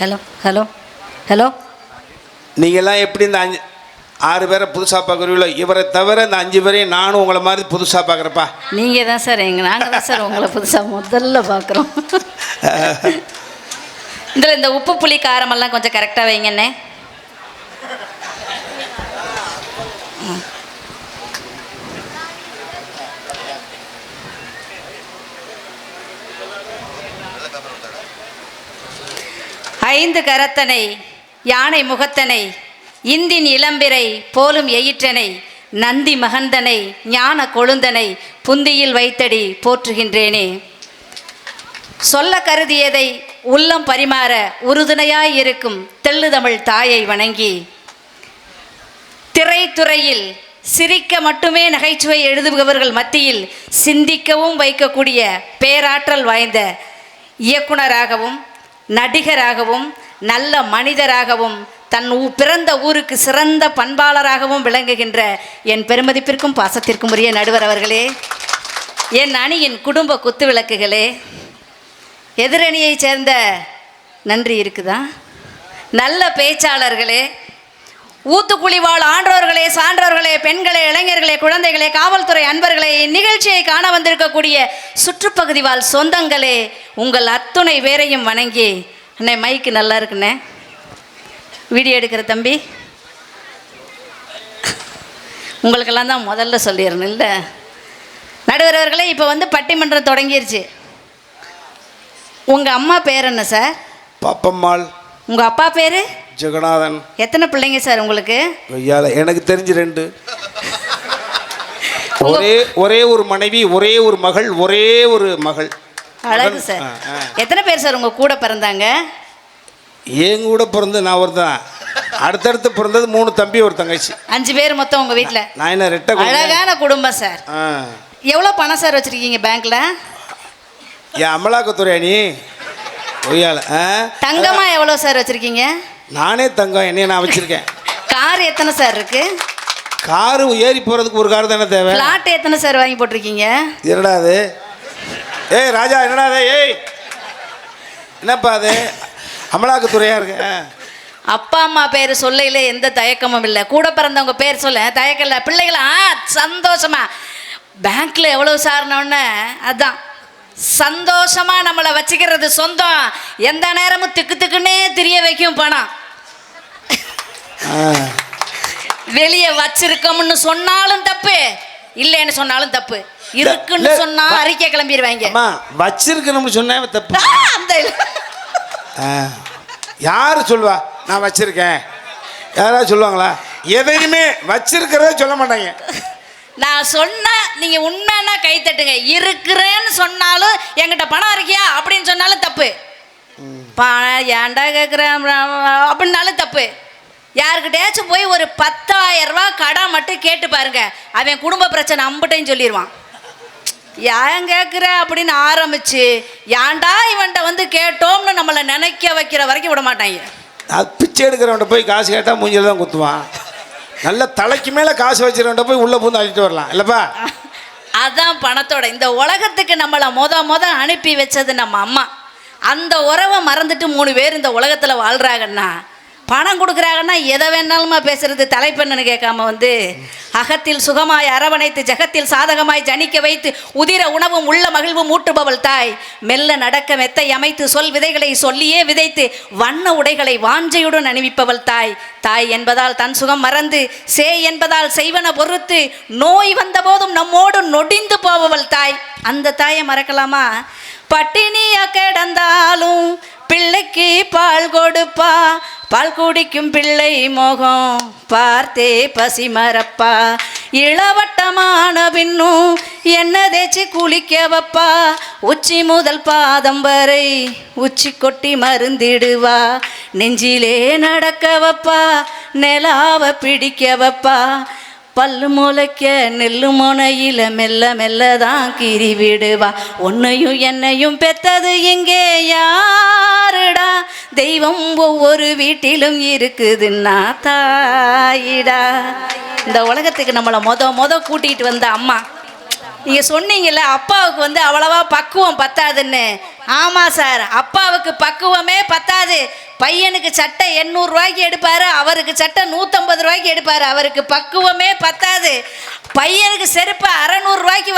Hello hello hello நீங்கள்லாம் எப்படி இந்த அஞ்சு ஆறு பேரை புதுசாக பார்க்குறீங்களோ இவரை தவிர இந்த அஞ்சு பேரையும் நானும் உங்களை மாதிரி புதுசாக பார்க்குறப்பா நீங்கள் தான் சார் எங்கள் நாங்கள் தான் சார் உங்களை புதுசாக முதல்ல பார்க்குறோம். இதில் இந்த உப்பு புளி காரமெல்லாம் கொஞ்சம் கரெக்டாக வைங்கண்ணே. ஐந்து கரத்தனை யானை முகத்தனை இந்தின் இளம்பிரை போலும் எயிற்றனை நந்தி மகந்தனை ஞான கொழுந்தனை புந்தியில் வைத்தடி போற்றுகின்றேனே. சொல்ல கருதியதை உள்ளம் பரிமாற உறுதுணையாயிருக்கும் தெள்ளுதமிழ் தாயை வணங்கி திரைத்துறையில் சிரிக்க மட்டுமே நகைச்சுவை எழுதுபவர்கள் மத்தியில் சிந்திக்கவும் வைக்கக்கூடிய பேராற்றல் வாய்ந்த இயக்குனராகவும் நடிகராகவும் நல்ல மனிதராகவும் தன் ஊ- பிறந்த ஊருக்கு சிறந்த பண்பாளராகவும் விளங்குகின்ற என் பெருமதிப்பிற்கும் பாசத்திற்கும் உரிய நடுவர் அவர்களே என் அணியின் குடும்ப குத்து விளக்குகளே எதிரணியைச் சேர்ந்த நன்றி இருக்குதா? நல்ல பேச்சாளர்களே ஊத்துக்குழிவாள் ஆண்டவர்களே சான்றவர்களே சான்றோர்களே பெண்களே குழந்தைகளே காவல்துறை அன்பர்களே இந்நிகழ்ச்சியை காண வந்திருக்கக்கூடிய சுற்றுப்பகுதி வாழ் சொந்தங்களே உங்கள் அத்துணை பேரையும் வணங்கி அண்ணே மைக்கு நல்லா இருக்குண்ணே. வீடியோ எடுக்கிற தம்பி. உங்களுக்கெல்லாம் தான் முதல்ல சொல்லிடணும் இல்லை? நடுவர் அவர்களே இப்போ வந்து பட்டிமன்றம் தொடங்கிருச்சு. உங்கள் அம்மா பேர் என்ன சார்? பாப்பம்மாள். உங்கள் அப்பா பேர்? ஜெகநாதன். எத்தனை பிள்ளைங்க சார் உங்களுக்கு? எனக்கு தெரிஞ்சு ரெண்டு. ஒரே ஒரே ஒரு மனைவி ஒரே ஒரு மகள் ஒரே ஒரு மகள். அழகு. சார். எத்தனை பேர் சார் உங்கள் கூட பிறந்தாங்க? என் கூட பிறந்து நான் ஒருத்தன். அடுத்தடுத்து பிறந்தது மூணு தம்பி ஒரு தங்கச்சி. அஞ்சு பேர் மொத்தம் உங்கள் வீட்டில் நான் என்ன ரெட்டை? அழகான குடும்பம் சார். எவ்வளோ பணம் சார் வச்சுருக்கீங்க பேங்க்கில் என் அமலாக்கத்துறை நீ ஒய்யால ஆ? தங்கமா எவ்வளோ சார் வச்சுருக்கீங்க? நானே தங்கம் என்னைய நான் வச்சிருக்கேன். கார் எத்தனை சார் இருக்கு? காரு ஏறி போகிறதுக்கு ஒரு கார் தானே தேவை? ஃப்ளாட் எத்தனை சார் வாங்கி போட்டிருக்கீங்க? என்னடா அது? ஏய் ராஜா என்னடா அது? ஏய் என்னப்பா அது? அமலாக்கத்துறையா இருக்கு. அப்பா அம்மா பேர் சொல்லையில எந்த தயக்கமும் இல்லை. கூட பிறந்தவங்க பேர் சொல்ல தயக்கம் இல்லை. பிள்ளைகளா? சந்தோஷமா? பேங்க்ல எவ்வளவு சார்னோடனே அதான். சந்தோஷமா நம்மளை வச்சுக்கிறது சொந்தம். எந்த நேரமும் திக்கு திக்குன்னே தெரிய வைக்கும் பணம் ஆ. வெளியே வச்சிருக்கோம்னு சொன்னாலும் தப்பு இல்லைன்னு சொன்னாலும் தப்பு. இருக்குன்னு சொன்னா அறிக்கை கிளம்பிடுவாங்க வச்சிருக்கணும்னு சொன்னேன் தப்பு. அந்த. யாரு சொல்லுவா நான் வச்சிருக்கேன் யாராவது சொல்லுவாங்களா? எதையுமே வச்சிருக்கிறதே சொல்ல மாட்டாங்க. நான் சொன்ன நீங்க உண்மைன்னா கை தட்டுங்க. இருக்கிறேன்னு சொன்னாலும் என்கிட்ட பணம் இருக்கியா? அப்படின்னு சொன்னாலும் தப்பு. பணம் ஏன்டா கேட்குறேன் அப்படின்னாலும் தப்பு. யாருக்கிட்டேச்சும் போய் ஒரு பத்தாயிரம் ரூபாய் கடன் மட்டும் கேட்டு பாருங்க. அவன் குடும்ப பிரச்சனை அம்பட்டையும் சொல்லிடுவான் ஏன் கேட்குற அப்படின்னு ஆரம்பிச்சு ஏன்டா இவன்கிட்ட வந்து கேட்டோம்னு நம்மளை நினைக்க வைக்கிற வரைக்கும் விட மாட்டாங்க பிச்சை எடுக்கிறவன்ட்ட போய் காசு கேட்டால் மூஞ்சில தான் குத்துவான். நல்ல தலைக்கு மேலே காசு வச்சிருவன்ட்ட போய் உள்ளே பூந்து அழிட்டு வரலாம். இல்லைப்பா? அதான் பணத்தோட. இந்த உலகத்துக்கு நம்மளை மொத மொத அனுப்பி வச்சது நம்ம அம்மா. அந்த உறவை மறந்துட்டு மூணு பேர் இந்த உலகத்தில் வாழ்கிறாங்கன்னா பணம் கொடுக்குறாங்கன்னா எதை வேணாலுமா பேசுறது? தலைப்பெண்ணு கேட்காம வந்து அகத்தில் சுகமாய் அரவணைத்து ஜகத்தில் சாதகமாய் ஜனிக்க வைத்து உதிர உணவும் உள்ள மகிழ்வும் ஊட்டுபவள் தாய். மெல்ல நடக்க மெத்தை அமைத்து சொல் விதைகளை சொல்லியே விதைத்து வண்ண உடைகளை வாஞ்சையுடன் அணிவிப்பவள் தாய். தாய் என்பதால் தன் சுகம் மறந்து சே என்பதால் செய்வன பொறுத்து நோய் வந்தபோதும் நம்மோடு நொடிந்து போபவள் தாய். அந்த தாயை மறக்கலாமா? பட்டினியா கிடந்தாலும் பிள்ளைக்கு பால் கொடுப்பா. பால் குடிக்கும் பிள்ளை மோகம். பார்த்தே பசி மறப்பா இளவட்டமான பின்னும் என்ன தேய்ச்சி குளிக்க வப்பா. உச்சி முதல் பாதம் வரை உச்சி கொட்டி மருந்திடுவா. நெஞ்சிலே நடக்க வப்பா. நிலாவ பிடிக்க வப்பா. பல்லு முளைக்க நெல்லு முனையில மெல்ல மெல்ல தான் கீறி விடுவா உன்னையும் என்னையும் பெத்தது இங்கே யாருடா? தெய்வம் ஒவ்வொரு வீட்டிலும் இருக்குதுன்னா தாயிடா. இந்த உலகத்துக்கு நம்மளை மொத மொத கூட்டிகிட்டு வந்த அம்மா. நீங்கள் சொன்னீங்கல்ல அப்பாவுக்கு வந்து அவ்வளவா பக்குவம் பத்தாதுன்னு. ஆமா சார் அப்பாவுக்கு பக்குவமே பத்தாது. பையனுக்கு சட்டை எண்ணூறு ரூபாய்க்கு எடுப்பாரு அவருக்கு சட்டை நூற்றம்பது ரூபாய்க்கு எடுப்பாரு அவருக்கு பக்குவமே பத்தாது. பையனுக்கு செருப்பு அறநூறு ரூபாய்க்கு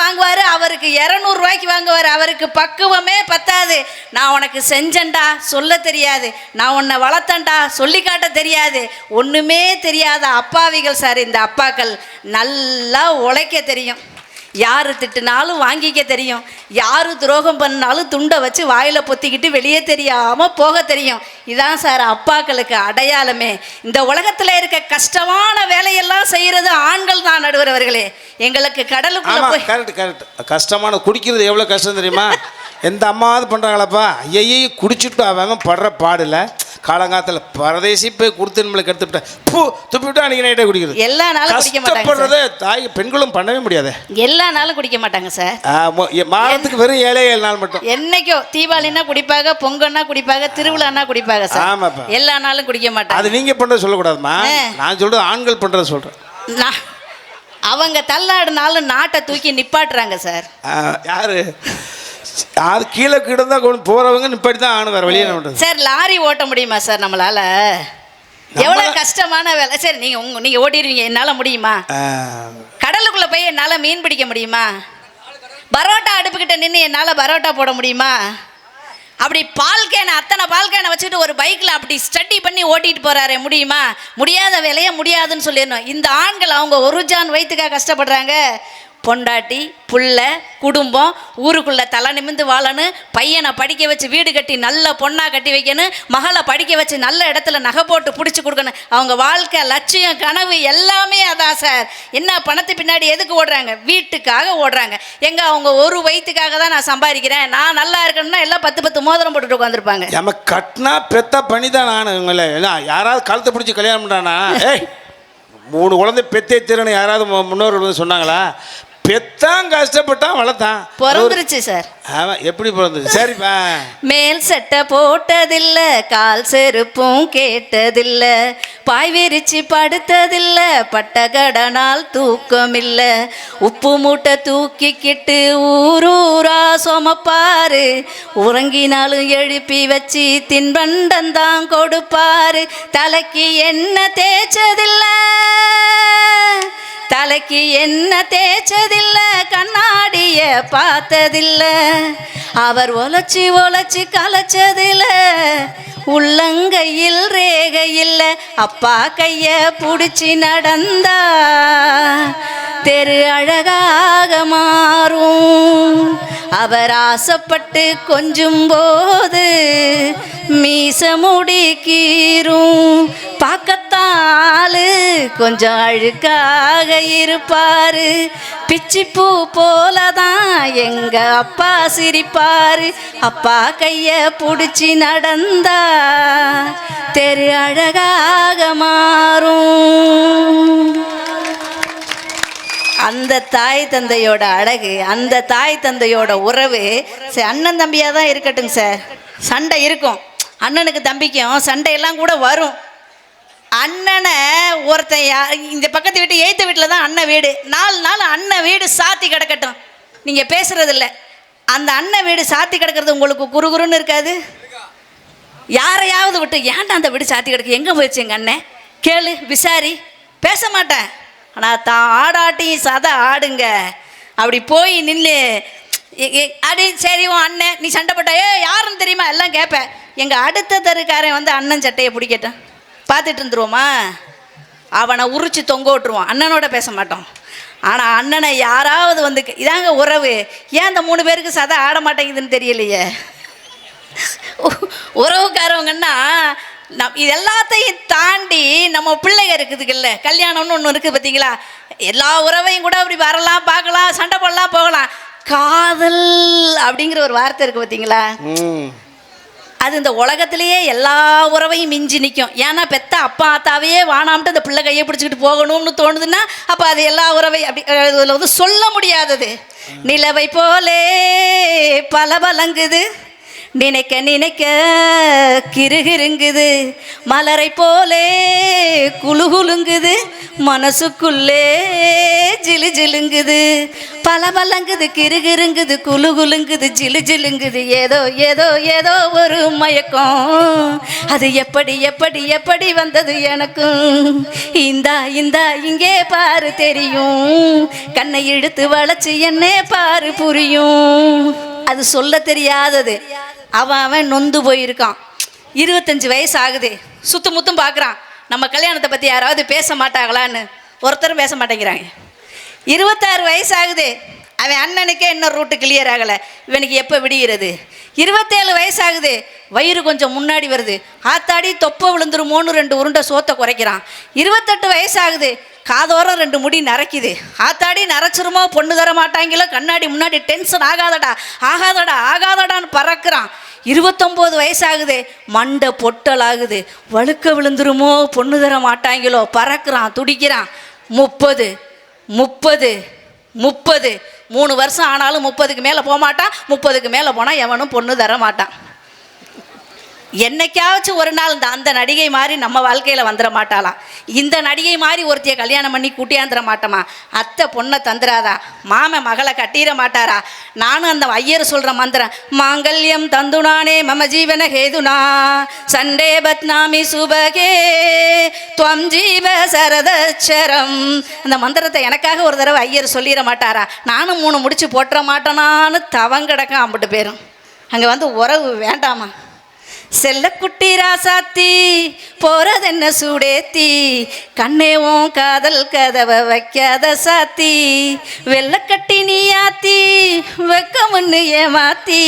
அவருக்கு இரநூறு ரூபாய்க்கு வாங்குவார் அவருக்கு பக்குவமே பத்தாது. நான் உனக்கு செஞ்சண்டா சொல்ல தெரியாது. நான் உன்னை வளர்த்தண்டா சொல்லிக்காட்ட தெரியாது. ஒன்றுமே தெரியாத அப்பாவிகள் சார் இந்த அப்பாக்கள். நல்லா உழைக்க தெரியும். யார் திட்டுனாலும் வாங்கிக்க தெரியும். யார் துரோகம் பண்ணாலும் துண்டை வச்சு வாயில் பொத்திக்கிட்டு வெளியே தெரியாமல் போக தெரியும். இதான் சார் அப்பாக்களுக்கு அடையாளமே. இந்த உலகத்தில் இருக்க கஷ்டமான வேலையெல்லாம் செய்கிறது ஆண்கள் தான் நடுவர் அவர்களே. எங்களுக்கு கடலுக்குள்ள போய் கரெக்ட் கரெக்ட் கஷ்டமான குடிக்கிறது எவ்வளோ கஷ்டம் தெரியுமா? எந்த அம்மாவது பண்ணுறாங்களாப்பா ஐயையே குடிச்சிட்டு அவன் படுற பாடில் காலங்காத்தில் பரதேசி போய் கொடுத்து நம்மளுக்கு எடுத்துவிட்டேன் பூ துப்பிவிட்டு அன்றைக்கி நைட்டே குடிக்கிறது. எல்லா நாளும் குடிக்க மாட்டாங்க தாய் பெண்களும் பண்ணவே முடியாது. எல்லா நாளும் குடிக்க மாட்டாங்க சார். மாதத்துக்கு வெறும் ஏழே ஏழு நாள் மட்டும். என்னைக்கோ தீபாவளினா குடிப்பாங்க பொங்கல்னா குடிப்பாங்க திருவிழானா குடிப்பாங்க சார். ஆமாப்பா. எல்லா நாளும் குடிக்க மாட்டாங்க. அது நீங்கள் பண்ணுறது சொல்லக்கூடாதும்மா. ஆ. நான் சொல்கிறது ஆண்கள் பண்ணுறத சொல்கிறேன் நான் அவங்க தள்ளாடினாலும் நாட்டை தூக்கி நிப்பாட்டுறாங்க சார். யாரு? அது கீழே தான் கொண்டு போகிறவங்க நிப்பாட்டி தான் ஆணும் வேறு என்ன பண்ணுறது சார் லாரி ஓட்ட முடியுமா சார் நம்மளால? எவ்வளோ கஷ்டமான வேலை. சரி நீங்கள் உங்க நீங்கள் ஓட்டிடுவீங்க என்னால் முடியுமா? கடலுக்குள்ளே போய் என்னால் மீன் பிடிக்க முடியுமா? பரோட்டா அடுப்புக்கிட்ட நின்று என்னால் பரோட்டா போட முடியுமா? அப்படி பால் கேனை அத்தனை பால் கேனை வச்சுட்டு ஒரு பைக்கில் அப்படி ஸ்டடி பண்ணி ஓட்டிட்டு போறாரே முடியுமா? முடியாத வேலையை முடியாதுன்னு சொல்லிடணும். இந்த ஆண்கள் அவங்க ஒரு ஜான் வயிற்றுக்காக கஷ்டப்படுறாங்க. பொண்டாட்டி புள்ள குடும்பம் ஊருக்குள்ளே தலை நிமிந்து வாழணும் பையனை படிக்க வச்சு வீடு கட்டி நல்ல பொண்ணாக கட்டி வைக்கணும் மகளை படிக்க வச்சு நல்ல இடத்துல நகை போட்டு பிடிச்சி கொடுக்கணும் அவங்க வாழ்க்கை லட்சியம் கனவு எல்லாமே அதான் சார். என்ன பணத்து பின்னாடி எதுக்கு ஓடுறாங்க? வீட்டுக்காக ஓடுறாங்க. எங்கே அவங்க ஒரு வயிற்றுக்காக தான் நான் சம்பாதிக்கிறேன். நான் நல்லா இருக்கணும்னா எல்லாம் பத்து பத்து மோதிரம் போட்டுட்டு உட்காந்துருப்பாங்க நம்ம கட்டினா பெத்த பண்ணி தான் நான். இவங்கள என்ன யாராவது கழுத்தை பிடிச்சி கல்யாணம் பண்ணுறானா மூணு குழந்தை பெத்தே திறன் யாராவது முன்னோர்கள் வந்து சொன்னாங்களா? பெத்தான் கஷ்டப்பட்டான் வளர்த்தான். பிறந்துருச்சு சார். ஆமாம் எப்படி பிறந்தது? சரிப்பா. மேல் சட்டை போட்டதில்ல கால் செருப்பும் கேட்டதில்ல பாய் விரிச்சு படுத்ததில்ல பட்ட கடனால் தூக்கம் இல்ல உப்பு மூட்டை தூக்கிக்கிட்டு ஊரூரா சுமப்பாரு. உறங்கினாலும் எழுப்பி வச்சு தின்பண்டந்தான் கொடுப்பாரு. தலைக்கு என்ன தேய்ச்சதில்ல? தலைக்கு என்ன தேய்ச்சதில்ல? கண்ணாடிய பார்த்ததில்ல. அவர் ஒலச்சி ஒலச்சி கலைச்சதில் உள்ளங்கையில் ரேகையில் இல்ல அப்பா கைய புடிச்சு நடந்தா தெரு அழகாக மாறும். அவர் ஆசைப்பட்டு கொஞ்சும் போது மீச முடிக்கீரும் பார்க்கத்தாலு கொஞ்சம் அழுக்காக இருப்பாரு. பிச்சிப்பூ போலதான் எங்க அப்பா சிரிப்பாரு. அப்பா கைய புடிச்சு நடந்தா தெரு அழகாக மாறும். அந்த தாய் தந்தையோட அழகு அந்த தாய் தந்தையோட உறவு சரி அண்ணன் தம்பியாக தான் இருக்கட்டும் சார். சண்டை இருக்கும். அண்ணனுக்கு தம்பிக்கும் சண்டையெல்லாம் கூட வரும். அண்ணனை ஒருத்தன் இந்த பக்கத்து வீட்டு எய்த்த வீட்டில் தான் அண்ணன் வீடு. நாலு நாள் அண்ணன் வீடு சாத்தி கிடக்கட்டும். நீங்கள் பேசுகிறதில்ல அந்த அண்ணன் வீடு சாத்தி கிடக்கிறது உங்களுக்கு குறுகுறுன்னு இருக்காது? யாரையாவது விட்டு ஏன்டா அந்த வீடு சாத்தி கிடக்கு? எங்கே போயிடுச்சு எங்கள் அண்ணன்? கேளு விசாரி. பேச மாட்டேன். ஆனால் தான் ஆடாட்டியும் சதை ஆடுங்க. அப்படி போய் நின்று அடி சரி உன் அண்ணன் நீ சண்டை போட்ட ஏ யாருன்னு தெரியுமா? எல்லாம் கேட்பேன் எங்கள் அடுத்த தெருக்காரன் வந்து அண்ணன் சட்டையை பிடிக்கட்டும். பார்த்துட்டு இருந்துருவோமா அவனை உரிச்சு தொங்க விட்டுருவான் அண்ணனோட பேச மாட்டோம். ஆனால் அண்ணனை யாராவது வந்து இதாங்க உறவு. ஏன் அந்த மூணு பேருக்கு சதை ஆட மாட்டேங்குதுன்னு தெரியலையே? உறவுக்காரவங்கன்னா நம் இது எல்லாத்தையும் தாண்டி நம்ம பிள்ளைங்க இருக்குதுக்குல்ல கல்யாணம்னு ஒன்று இருக்குது பார்த்தீங்களா எல்லா உறவையும் கூட அப்படி வரலாம் பார்க்கலாம் சண்டை போடலாம் போகலாம். காதல் அப்படிங்கிற ஒரு வார்த்தை இருக்குது பார்த்தீங்களா அது இந்த உலகத்திலேயே எல்லா உறவையும் மிஞ்சி நிற்கும் ஏன்னா பெத்த அப்பா அத்தாவையே வானாம்ட்டு அந்த பிள்ளை கையை பிடிச்சிக்கிட்டு போகணும்னு தோணுதுன்னா அப்போ அது எல்லா உறவை அப்படி அதில் வந்து சொல்ல முடியாதது. நிலவை போலே பல பலங்குது நினைக்க நினைக்க கிருகிருங்குது. மலரை போலே குலுகுலுங்குது. மனசுக்குள்ளே ஜிலு ஜிலுங்குது. பல பலங்குது கிருகிருங்குது குலு குலுங்குது ஜிலு ஜிலுங்குது. ஏதோ ஏதோ ஏதோ ஒரு மயக்கம். அது எப்படி எப்படி எப்படி வந்தது எனக்கும்? இந்தா இந்தா இங்கே பாரு தெரியும். கண்ணை இழுத்து வளைச்சு என்னே பாரு புரியும். அது சொல்ல தெரியாதது. அவன் அவன் நொந்து போயிருக்கான். இருபத்தஞ்சு வயசு ஆகுது சுத்து முத்தும் பார்க்குறான் நம்ம கல்யாணத்தை பற்றி யாராவது பேச மாட்டாங்களான்னு ஒருத்தரும் பேச மாட்டேங்கிறாங்க. இருபத்தாறு வயசு ஆகுது அவன் அண்ணனுக்கே இன்னும் ரூட்டு கிளியர் ஆகலை. இவனுக்கு எப்போ விடுகிறது இருபத்தேழு வயசாகுது. வயிறு கொஞ்சம் முன்னாடி வருது. ஆத்தாடி தொப்பை விழுந்துருமோன்னு ரெண்டு உருண்டை சோத்தை குறைக்கிறான். இருபத்தெட்டு வயசாகுது. காதோரம் ரெண்டு முடி நரைக்குது. ஆத்தாடி நரைச்சிருமோ? பொண்ணு தர மாட்டாங்களோ? கண்ணாடி முன்னாடி டென்ஷன் ஆகாதடா ஆகாதடா ஆகாதடான்னு பறக்கிறான். இருபத்தொம்போது வயசாகுது. மண்டை பொட்டல் ஆகுது வழுக்க விழுந்துருமோ? பொண்ணு தர மாட்டாங்களோ? பறக்கிறான் துடிக்கிறான். முப்பது முப்பது முப்பது. மூணு வருஷம் ஆனாலும் முப்பதுக்கு மேலே போகமாட்டான் முப்பதுக்கு மேலே போனால் எவனும் பொண்ணு தர மாட்டான் என்னைக்காச்சும் ஒரு நாள் இந்த அந்த நடிகை மாதிரி நம்ம வாழ்க்கையில் வந்துட மாட்டாளாம். இந்த நடிகை மாதிரி ஒருத்தையை கல்யாணம் பண்ணி கூட்டியாந்துட மாட்டோமா? அத்தை பொண்ணை தந்துடாதா மாமன் மகளை கட்டிட மாட்டாரா? நானும் அந்த ஐயர் சொல்கிற மந்திரம் மாங்கல்யம் தந்துனானே மம ஜீவன ஹேதுனா சண்டே பத்னாமி சுபகே துவம் ஜீவ சரதச்சரம். அந்த மந்திரத்தை எனக்காக ஒரு தடவை ஐயர் சொல்லிட மாட்டாரா? நானும் மூணு முடிச்சு போட்டுற மாட்டேனான்னு தவங்கிடக்கம் அம்பிட்டு பேரும். அங்கே வந்து உறவு வேண்டாமா? செல்லக்குட்டி ராசாத்தி போறதென்ன சூடேத்தி? கண்ணேவும் காதல் கதவை வைக்காத சாத்தி. வெள்ளக்கட்டி நீயாத்தி வெக்கமுன்னு ஏமாத்தி.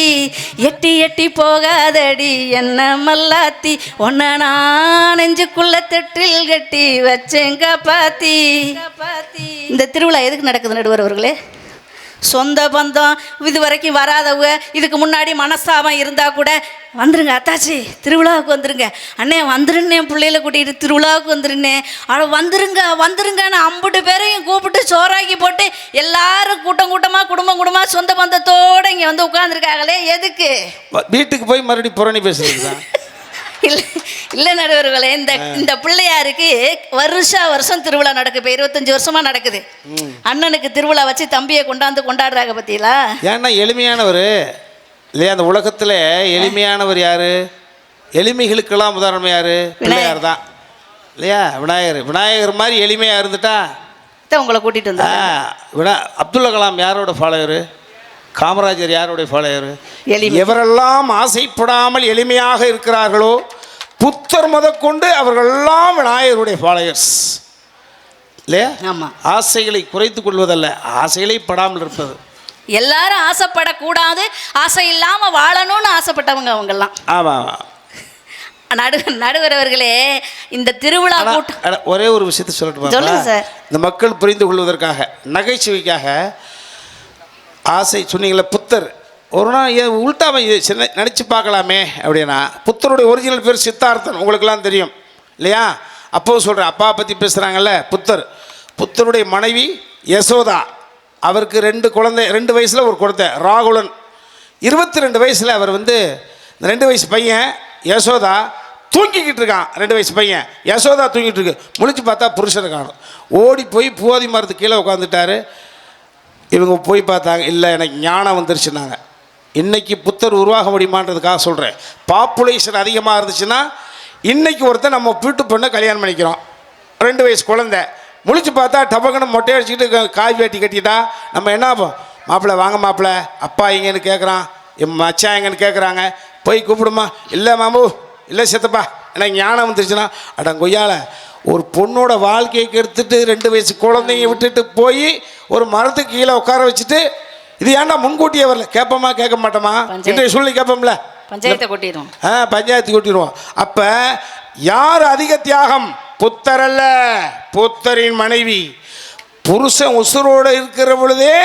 எட்டி எட்டி போகாதடி என்ன மல்லாத்தி. ஒன்ன நான் நெஞ்சுக்குள்ள தெட்டில் கட்டி வச்சேங்க பாத்தி இந்த திருவிழா எதுக்கு நடக்குது நடுவர் அவர்களே? சொந்த பந்தம் இது வரைக்கும் வராதவங்க இதுக்கு முன்னாடி மனஸ்தாபம் இருந்தால் கூட வந்துருங்க அத்தாச்சி திருவிழாவுக்கு வந்துருங்க. அண்ணே வந்துருன்னே பிள்ளையில கூட்டிகிட்டு திருவிழாவுக்கு வந்துருன்னே. அட வந்துருங்க வந்துருங்கன்னு ஐம்பது பேரையும் கூப்பிட்டு சோறாக்கி போட்டு எல்லாரும் கூட்டம் கூட்டமாக குடும்பம் குடும்பமாக சொந்த பந்தத்தோடு இங்கே வந்து உட்காந்துருக்காங்களே எதுக்கு? வீட்டுக்கு போய் மறுபடியும் புறணி பேசுறது இல்லை நடுவர்களே இந்த இந்த பிள்ளையாருக்கு வருஷா வருஷம் திருவிழா நடக்குது இப்போ இருபத்தஞ்சி வருஷமா நடக்குது. அண்ணனுக்கு திருவிழா வச்சு தம்பியை கொண்டாந்து கொண்டாடுறாங்க பத்தியலா? ஏன்னா எளிமையானவர். இல்லையா அந்த உலகத்தில் எளிமையானவர் யாரு? எளிமைகளுக்கெல்லாம் உதாரணம் யாரு? பிள்ளையார் தான். இல்லையா விநாயகர். விநாயகர் மாதிரி எளிமையாக இருந்துட்டா? உங்களை கூட்டிட்டு ஆ, வந்தா வினா அப்துல் கலாம் யாரோட ஃபாலோயரு காமராஜர் யாருடைய ஃபாலோயரு. எவரெல்லாம் ஆசைப்படாமல் எளிமையாக இருக்கிறார்களோ புத்தர் முதற்கொண்டு அவர்களெல்லாம் விநாயகருடைய ஃபாலோயர்ஸ். இல்லையா? ஆமா. ஆசைகளை குறைத்துக் கொள்வதல்ல ஆசைகளை படாமல் இருப்பது. எல்லாரும் ஆசைப்படக்கூடாது ஆசை இல்லாம வாழணும்னு ஆசைப்பட்டவங்க அவங்கெல்லாம். ஆமாம் ஆமாம் நடு நடுவரவர்களே இந்த திருவிழா கூட்டம் ஒரே ஒரு விஷயத்தை சொல்லட்டுமா சொல்லுங்க சார். இந்த மக்கள் புரிந்து கொள்வதற்காக நகைச்சுவைக்காக ஆசை சொன்னீங்களே புத்தர். ஒரு நாள் ஏன் உள்டாம சின்ன நினச்சி பார்க்கலாமே அப்படின்னா புத்தருடைய ஒரிஜினல் பேர் சித்தார்த்தன். உங்களுக்கெல்லாம் தெரியும். இல்லையா? அப்போ சொல்கிறேன் அப்பா பற்றி பேசுகிறாங்கல்ல புத்தர். புத்தருடைய மனைவி யசோதா. அவருக்கு ரெண்டு குழந்தை ரெண்டு வயசில் ஒரு குழந்தை ராகுலன். இருபத்தி ரெண்டு வயசில் அவர் வந்து இந்த ரெண்டு வயசு பையன் யசோதா தூங்கிக்கிட்டு இருக்கான். ரெண்டு வயசு பையன் யசோதா தூங்கிட்டு இருக்கு. முழிச்சு பார்த்தா புருஷனை காணும். ஓடி போய் போதி மரத்து கீழே உட்காந்துட்டாரு இவங்க போய் பார்த்தாங்க இல்லை எனக்கு ஞானம் வந்துருச்சுனாங்க இன்றைக்கி புத்தர் உருவாக முடியுமான்றதுக்காக சொல்கிறேன் பாப்புலேஷன் அதிகமாக இருந்துச்சுன்னா இன்றைக்கி ஒருத்தன் நம்ம வீட்டு பொண்ணை கல்யாணம் பண்ணிக்கிறோம். ரெண்டு வயசு குழந்தை. முழிச்சு பார்த்தா டபக்குன்னு மொட்டை அடிச்சுக்கிட்டு காய் வேட்டி கட்டிட்டா நம்ம என்ன ஆகும்? மாப்பிள்ளை வாங்க மாப்பிள்ளை. அப்பா எங்கன்னு கேட்குறான் என் மச்சான் எங்கன்னு கேட்குறாங்க போய் கூப்பிடுமா? இல்லை மாமு. இல்லை சித்தப்பா. எனக்கு ஞானம் வந்துருச்சுன்னா அட கொய்யால ஒரு பொண்ணோட வாழ்க்கையை கெடுத்துட்டு ரெண்டு வயசு குழந்தைய விட்டுட்டு போய் ஒரு மரத்துக்கு கீழே உட்கார வச்சுட்டு இது ஏன்டா முன்கூட்டியே வரல? கேட்போமா கேட்க மாட்டோமா. இன்றைய சூழ்நிலை கேட்போம்ல? பஞ்சாயத்தை கொட்டிடும் ஆ பஞ்சாயத்து கூட்டிடுவோம். அப்போ யார் அதிக தியாகம்? புத்தர் அல்ல. புத்தரின் மனைவி. புருஷன் உசுரோடு இருக்கிற பொழுதே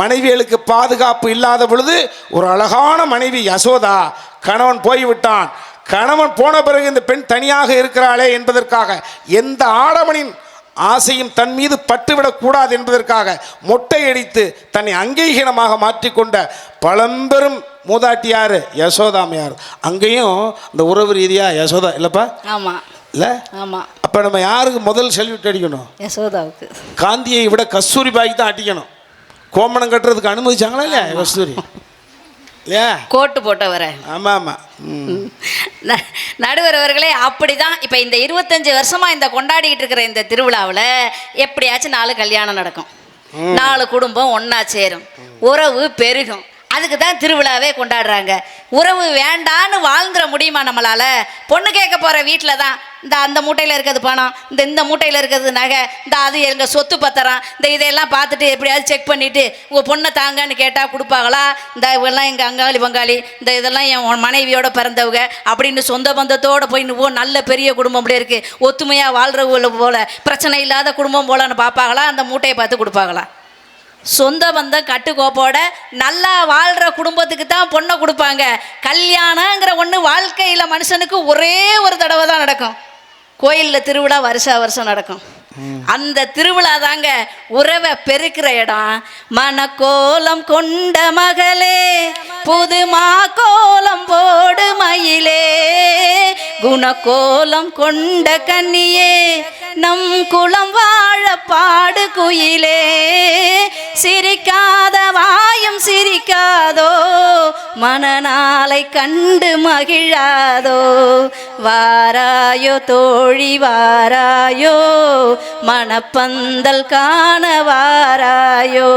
மனைவிகளுக்கு பாதுகாப்பு இல்லாத பொழுது ஒரு அழகான மனைவி யசோதா கணவன் போய்விட்டான். கணவன் போன பிறகு இந்த பெண் தனியாக இருக்கிறாளே என்பதற்காக எந்த ஆடவனின் ஆசையும் தன் மீது பட்டுவிடக் கூடாது என்பதற்காக மொட்டை அடித்து தன்னை அங்கீகீனமாக மாற்றிக்கொண்ட பழம்பெரும் மூதாட்டியார் யசோதாமையார் அங்கேயும் இந்த உறவு ரீதியாக யசோதா இல்லைப்பா? ஆமா. இல்லை? ஆமா. அப்போ நம்ம யாருக்கு முதல் செல்யூட் அடிக்கணும்? யசோதாவுக்கு. காந்தியை விட கஸ்தூரி பாய்க்கு தான் அடிக்கணும். கோமணம் கட்டுறதுக்கு அனுமதிச்சாங்களா இல்லையா? கஸ்தூரி. இல்லையா? கோட்டு போட்டவரை. ஆமாம். ஆமாம் நடுவர் அவர்களே அப்படிதான். இப்போ இந்த இருபத்தஞ்சு வருஷமா இந்த கொண்டாடிக்கிட்டு இருக்கிற இந்த திருவிழாவில் எப்படியாச்சும் நாலு கல்யாணம் நடக்கும். நாலு குடும்பம் ஒண்ணா சேரும். உறவு பெருகும். அதுக்கு தான் திருவிழாவே கொண்டாடுறாங்க. உறவு வேண்டான்னு வாழ்ந்துட முடியுமா நம்மளால்? பொண்ணு கேட்க போகிற வீட்டில் தான் இந்த அந்த மூட்டையில் இருக்கிறது பணம் இந்த இந்த மூட்டையில் இருக்கிறது நகை இந்த அது எங்கள் சொத்து பத்திரம் இந்த இதையெல்லாம் பார்த்துட்டு எப்படியாவது செக் பண்ணிவிட்டு உங்கள் பொண்ணை தாங்கன்னு கேட்டால் கொடுப்பாங்களா? இந்த இவெல்லாம் எங்கள் அங்காளி பங்காளி இந்த இதெல்லாம் என் மனைவியோட பிறந்தவங்க அப்படின்னு சொந்த பந்தத்தோடு போய் ஓ நல்ல பெரிய குடும்பம் அப்படி இருக்குது ஒத்துமையாக வாழ்றவங்கள போல் பிரச்சனை இல்லாத குடும்பம் போலன்னு பார்ப்பாங்களா? அந்த மூட்டையை பார்த்து கொடுப்பாங்களா? சொந்த பந்தம் கட்டுக்கோப்போட நல்லா வாழ்கிற குடும்பத்துக்கு தான் பொண்ணை கொடுப்பாங்க. கல்யாணங்கிற ஒன்று வாழ்க்கையில் மனுஷனுக்கு ஒரே ஒரு தடவை தான் நடக்கும். கோயிலில் திருவிழா வருஷா வருஷம் நடக்கும். அந்த திருவிழா தாங்க உறவை பெருக்கிற இடம். மனக்கோலம் கொண்ட மகளே புதுமா கோலம் போடு மயிலே. குணக்கோலம் கொண்ட கன்னியே நம் குளம் வாழ பாடு குயிலே சிரிக்காத வாயும் சிரிக்காதோ? மனநாளை கண்டு மகிழாதோ? வாராயோ தோழி வாராயோ? மணப்பந்தல் காண வாராயோ?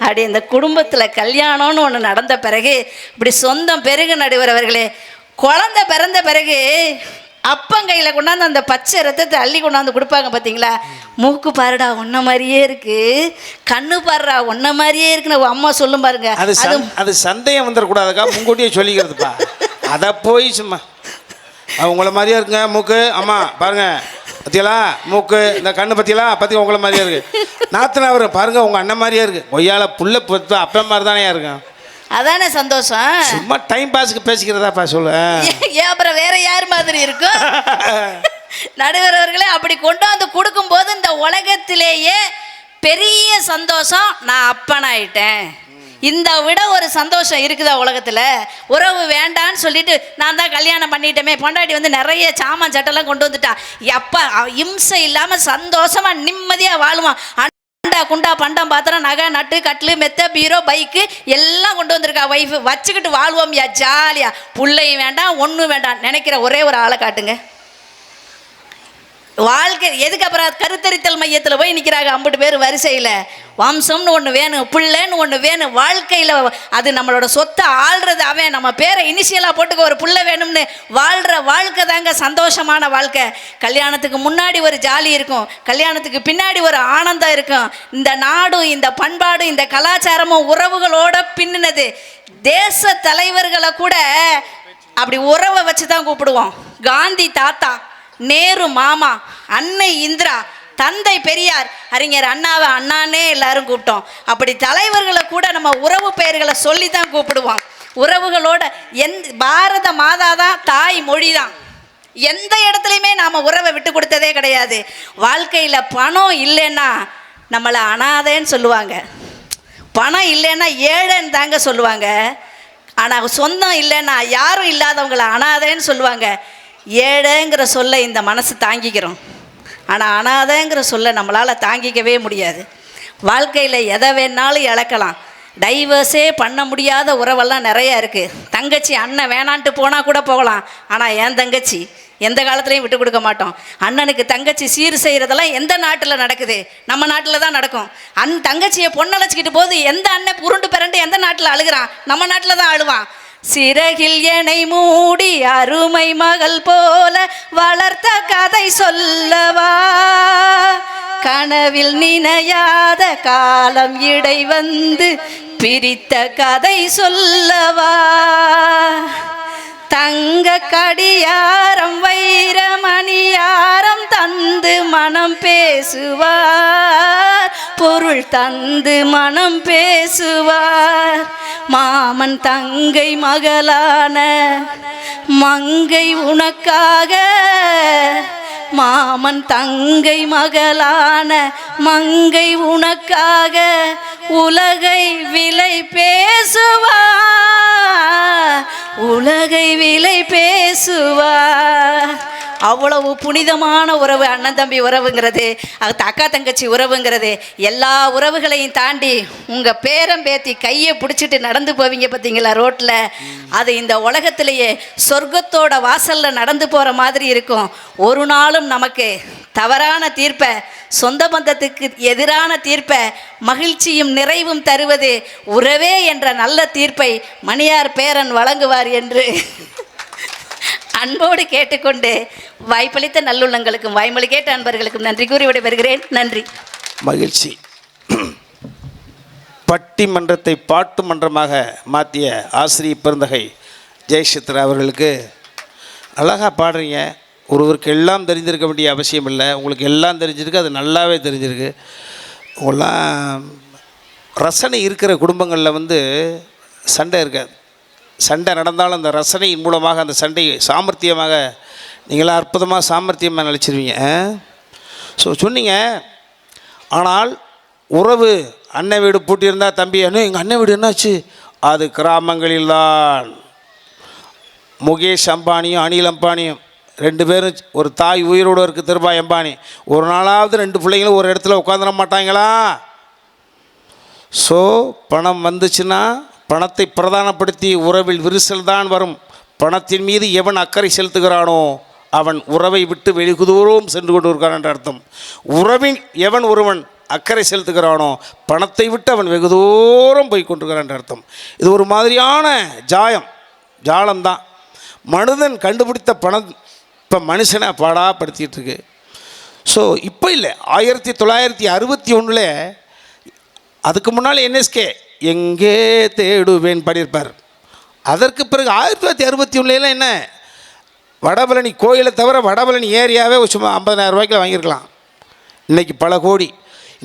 அப்படி இந்த குடும்பத்தில் கல்யாணம்னு ஒன்று நடந்த பிறகு இப்படி சொந்தம் பெருகு நடுவரவர்களே குழந்த பிறந்த பிறகு அப்பங்கையில் கொண்டாந்து அந்த பச்சை ரத்தத்தை அள்ளி கொண்டாந்து கொடுப்பாங்க பார்த்தீங்களா மூக்கு பாருடா உன்ன மாதிரியே இருக்கு. கண்ணு பாருடா உன்ன மாதிரியே இருக்குன்னு அம்மா சொல்லும் பாருங்க. அது அது சந் அது சந்தேகம் வந்துடக்கூடாதுக்கா முன்கூட்டியே சொல்லிக்கிறதுப்பா. அதை போய் சும்மா. அவங்கள மாதிரியே இருக்குங்க மூக்கு. அம்மா பாருங்க. பத்தியலா மூக்கு. இந்த கண்ணு பத்தியலா பத்தி உங்கள மாதிரியே இருக்கு. நாத்தனாவர் பாருங்க உங்க அண்ணன் மாதிரியே இருக்கு. கொய்யால புள்ள அப்பா மாதிரி தானே இருக்கும்? அதானே சந்தோஷம். சும்மா டைம் பாஸுக்கு பேசிக்கிறதாப்பா சொல்லு ஏன் அப்புறம் வேற யார் மாதிரி இருக்கும் நடுவர் அவர்களே அப்படி கொண்டு வந்து கொடுக்கும்போது இந்த உலகத்திலேயே பெரிய சந்தோஷம் நான் அப்பனாயிட்டேன். இந்த விட ஒரு சந்தோஷம் இருக்குதா உலகத்தில்? உறவு வேண்டான்னு சொல்லிட்டு நான் தான் கல்யாணம் பண்ணிட்டேமே பொண்டாட்டி வந்து நிறைய சாமான் சட்டெல்லாம் கொண்டு வந்துட்டா. எப்பா இம்சை இல்லாமல் சந்தோஷமாக நிம்மதியாக வாழுவான். அண்டா குண்டா பண்டம் பாத்திரம் நகை நட்டு கட்டில் மெத்த பீரோ பைக்கு எல்லாம் கொண்டு வந்திருக்கா ஒய்ஃபு வச்சுக்கிட்டு வாழ்வோம்யா ஜாலியாக பிள்ளையும் வேண்டாம் ஒன்றும் வேண்டாம். நினைக்கிற ஒரே ஒரு ஆளை காட்டுங்க. வாழ்க்கை எதுக்கு அப்புறம் கருத்தரித்தல் மையத்தில் போய் நிற்கிறாங்க ஐம்பது பேர் வரிசையில். வம்சம்னு ஒன்று வேணும் பிள்ளைன்னு ஒன்று வேணும் வாழ்க்கையில் அது நம்மளோட சொத்தை ஆள்றது. அவன் நம்ம பேரை இனிஷியலாக போட்டுக்க ஒரு புள்ள வேணும்னு வாழ்கிற வாழ்க்கை தாங்க சந்தோஷமான வாழ்க்கை. கல்யாணத்துக்கு முன்னாடி ஒரு ஜாலி இருக்கும் கல்யாணத்துக்கு பின்னாடி ஒரு ஆனந்தம் இருக்கும். இந்த நாடும் இந்த பண்பாடும் இந்த கலாச்சாரமும் உறவுகளோட பின்னினது. தேச தலைவர்களை கூட அப்படி உறவை வச்சு தான் கூப்பிடுவோம். காந்தி தாத்தா. நேரு மாமா அன்னை இந்திரா தந்தை பெரியார். அறிஞர் அண்ணாவை அண்ணானே எல்லாரும் கூப்பிட்டோம். அப்படி தலைவர்களை கூட நம்ம உறவு பெயர்களை சொல்லி தான் கூப்பிடுவோம். உறவுகளோட எந் பாரத மாதா தான் தாய் மொழி தான். எந்த இடத்துலையுமே நாம் உறவை விட்டு கொடுத்ததே கிடையாது. வாழ்க்கையில் பணம் இல்லைன்னா நம்மளை அனாதைன்னு சொல்லுவாங்க. பணம் இல்லைன்னா ஏழைன்னு தாங்க சொல்லுவாங்க. ஆனால் சொந்தம் இல்லைன்னா யாரும் இல்லாதவங்களை அனாதைன்னு சொல்லுவாங்க. ஏழைங்கிற சொல்ல இந்த மனசு தாங்கிக்கிறோம். ஆனால் அனாதைங்கிற சொல்ல நம்மளால் தாங்கிக்கவே முடியாது. வாழ்க்கையில் எதை வேணாலும் இழக்கலாம். டைவர்ஸே பண்ண முடியாத உறவெல்லாம் நிறையா இருக்குது தங்கச்சி அண்ணன் வேணான்ட்டு போனால் கூட போகலாம். ஆனால் என் தங்கச்சி எந்த காலத்துலையும் விட்டு கொடுக்க மாட்டோம். அண்ணனுக்கு தங்கச்சி சீர் செய்கிறதெல்லாம் எந்த நாட்டில் நடக்குது? நம்ம நாட்டில் தான் நடக்கும். அந் தங்கச்சியை பொண்ணழைச்சிக்கிட்டு போது எந்த அண்ணன் புருண்டு பிறண்டு எந்த நாட்டில் அழுகிறான்? நம்ம நாட்டில் தான் அழுவான் சிறகில் எனை மூடி அருமை மகள் போல வளர்த்த கதை சொல்லவா? கனவில் நினையாத காலம் இடை வந்து பிரித்த கதை சொல்லவா? தங்க கடியாரம் வைரமணியாரம் தந்து மனம் பேசுவார். பொருள் தந்து மனம் பேசுவார். மாமன் தங்கை மகளான மங்கை உனக்காக. மாமன் தங்கை மகளான மங்கை உனக்காக உலகை விலை பேசுவார். உலகை விலை பேசுவார். அவ்வளவு புனிதமான உறவு அண்ணன் தம்பி உறவுங்கிறது அது அக்கா தங்கச்சி உறவுங்கிறது எல்லா உறவுகளையும் தாண்டி உங்கள் பேரம் பேத்தி கையை பிடிச்சிட்டு நடந்து போவீங்க பார்த்தீங்களா ரோட்டில் அது இந்த உலகத்திலேயே சொர்க்கத்தோட வாசலில் நடந்து போகிற மாதிரி இருக்கும். ஒரு நாளும் நமக்கு தவறான தீர்ப்பை சொந்த பந்தத்துக்கு எதிரான தீர்ப்பை மகிழ்ச்சியும் நிறைவும் தருவது உறவே என்ற நல்ல தீர்ப்பை மணியார் பேரன் வழங்குவார் என்று அன்போடு கேட்டுக்கொண்டு வாய்ப்பளித்த நல்லுள்ளங்களுக்கும் வாய்மொழி கேட்ட அன்பர்களுக்கும் நன்றி கூறி விடைபெறுகிறேன். நன்றி. மகிழ்ச்சி. பட்டிமன்றத்தை பாட்டு மன்றமாக மாற்றிய ஆசிரியர் பெருந்தகை ஜெயசித்ரா அவர்களுக்கு அழகாக பாடுறீங்க. ஒருவருக்கு எல்லாம் தெரிஞ்சிருக்க வேண்டிய அவசியம் இல்லை. உங்களுக்கு எல்லாம் தெரிஞ்சிருக்கு அது நல்லாவே தெரிஞ்சிருக்கு. உங்களாம் ரசனை இருக்கிற குடும்பங்களில் வந்து சண்டை இருக்காது. சண்டை நடந்தாலும் அந்த ரசனையின் மூலமாக அந்த சண்டையை சாமர்த்தியமாக நீங்களாம் அற்புதமாக சாமர்த்தியமாக நினச்சிருவீங்க ஸோ சொன்னீங்க ஆனால் உறவு அண்ணன் வீடு பூட்டியிருந்தால் தம்பி அண்ணன் எங்கள் அண்ணன் வீடு என்னாச்சு? அது கிராமங்களில்தான் முகேஷ் அம்பானியும் அனில் அம்பானியும் ரெண்டு பேரும் ஒரு தாய் உயிரோடு இருக்குது திருபாய் அம்பானி. ஒரு நாளாவது ரெண்டு பிள்ளைங்களும் ஒரு இடத்துல உட்காந்துட மாட்டாங்களா? ஸோ பணம் வந்துச்சுன்னா பணத்தை பிரதானப்படுத்தி உறவில் விரிசல் தான் வரும். பணத்தின் மீது எவன் அக்கறை செலுத்துகிறானோ அவன் உறவை விட்டு வெகுதூரம் சென்று கொண்டு இருக்கிறான் என்ற அர்த்தம். உறவின் எவன் ஒருவன் அக்கறை செலுத்துகிறானோ பணத்தை விட்டு அவன் வெகு தூரம் போய் கொண்டிருக்கிறான் என்ற அர்த்தம். இது ஒரு மாதிரியான ஜாயம் ஜாலம்தான். மனிதன் கண்டுபிடித்த பணம் இப்போ மனுஷனை பாடாப்படுத்திட்டு இருக்கு. ஸோ இப்போ இல்லை ஆயிரத்தி தொள்ளாயிரத்தி அறுபத்தி ஒன்றில் அதுக்கு முன்னால் என்எஸ்கே எங்கே தேடுவேன் பாடியிருப்பார் அதற்கு பிறகு ஆயிரத்தி தொள்ளாயிரத்தி அறுபத்தி ஒன்றுலாம் என்ன? வடபழனி கோயிலை தவிர வடபழனி ஏரியாவே சும்மா ஐம்பதாயிரம் ரூபாய்க்கு வாங்கியிருக்கலாம். இன்றைக்கி பல கோடி.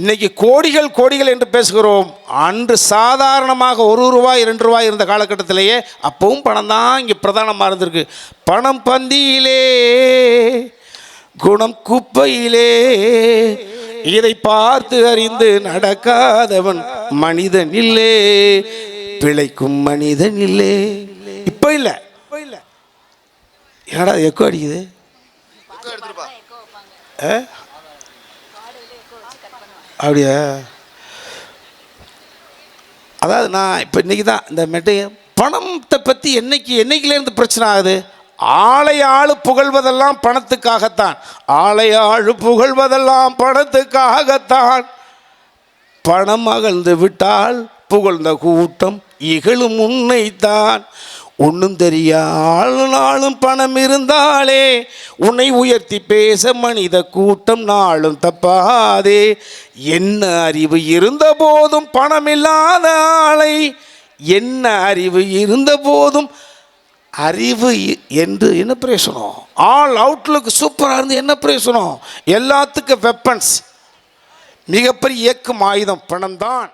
இன்றைக்கி கோடிகள் கோடிகள் என்று பேசுகிறோம். அன்று சாதாரணமாக ஒரு ரூபாய் இரண்டு ரூபாய் இருந்த காலகட்டத்திலேயே அப்பவும் பணம் தான் இங்கே பிரதானமாக இருந்திருக்கு. பணம் பந்தியிலே குணம் குப்பையிலே இதை பார்த்து அறிந்து நடக்காதவன் மனிதன் இல்லே பிழைக்கும் மனிதன் இல்லே இப்ப இல்லை. இப்போ இல்லை என்னடா எக்கோ அடிக்குது அப்படியா? அதாவது நான் இப்போ இன்றைக்கி தான் இந்த மெட்டு பணத்தை பற்றி என்னைக்கு என்னைக்குலேருந்து பிரச்சனை ஆகுது? ஆளை ஆளு புகழ்வதெல்லாம் பணத்துக்காகத்தான். ஆளை ஆளு புகழ்வதெல்லாம் பணத்துக்காகத்தான். பணம் அகழ்ந்து விட்டால் புகழ்ந்த கூட்டம் இகழும் உன்னைத்தான். ஒன்றும் தெரியாள் நாளும் பணம் இருந்தாலே உன்னை உயர்த்தி பேச மனித கூட்டம் நாளும் தப்பாதே. என்ன அறிவு இருந்த போதும் பணம் இல்லாத ஆளை என்ன அறிவு இருந்த போதும் அறிவு இ- என்று என்ன பிரயோசனம்? ஆல் அவுட்லுக் சூப்பராக இருந்து என்ன பிரயோசனம்? எல்லாத்துக்கும் வெப்பன்ஸ் மிகப்பெரிய இயக்கும் ஆயுதம் பணம் தான்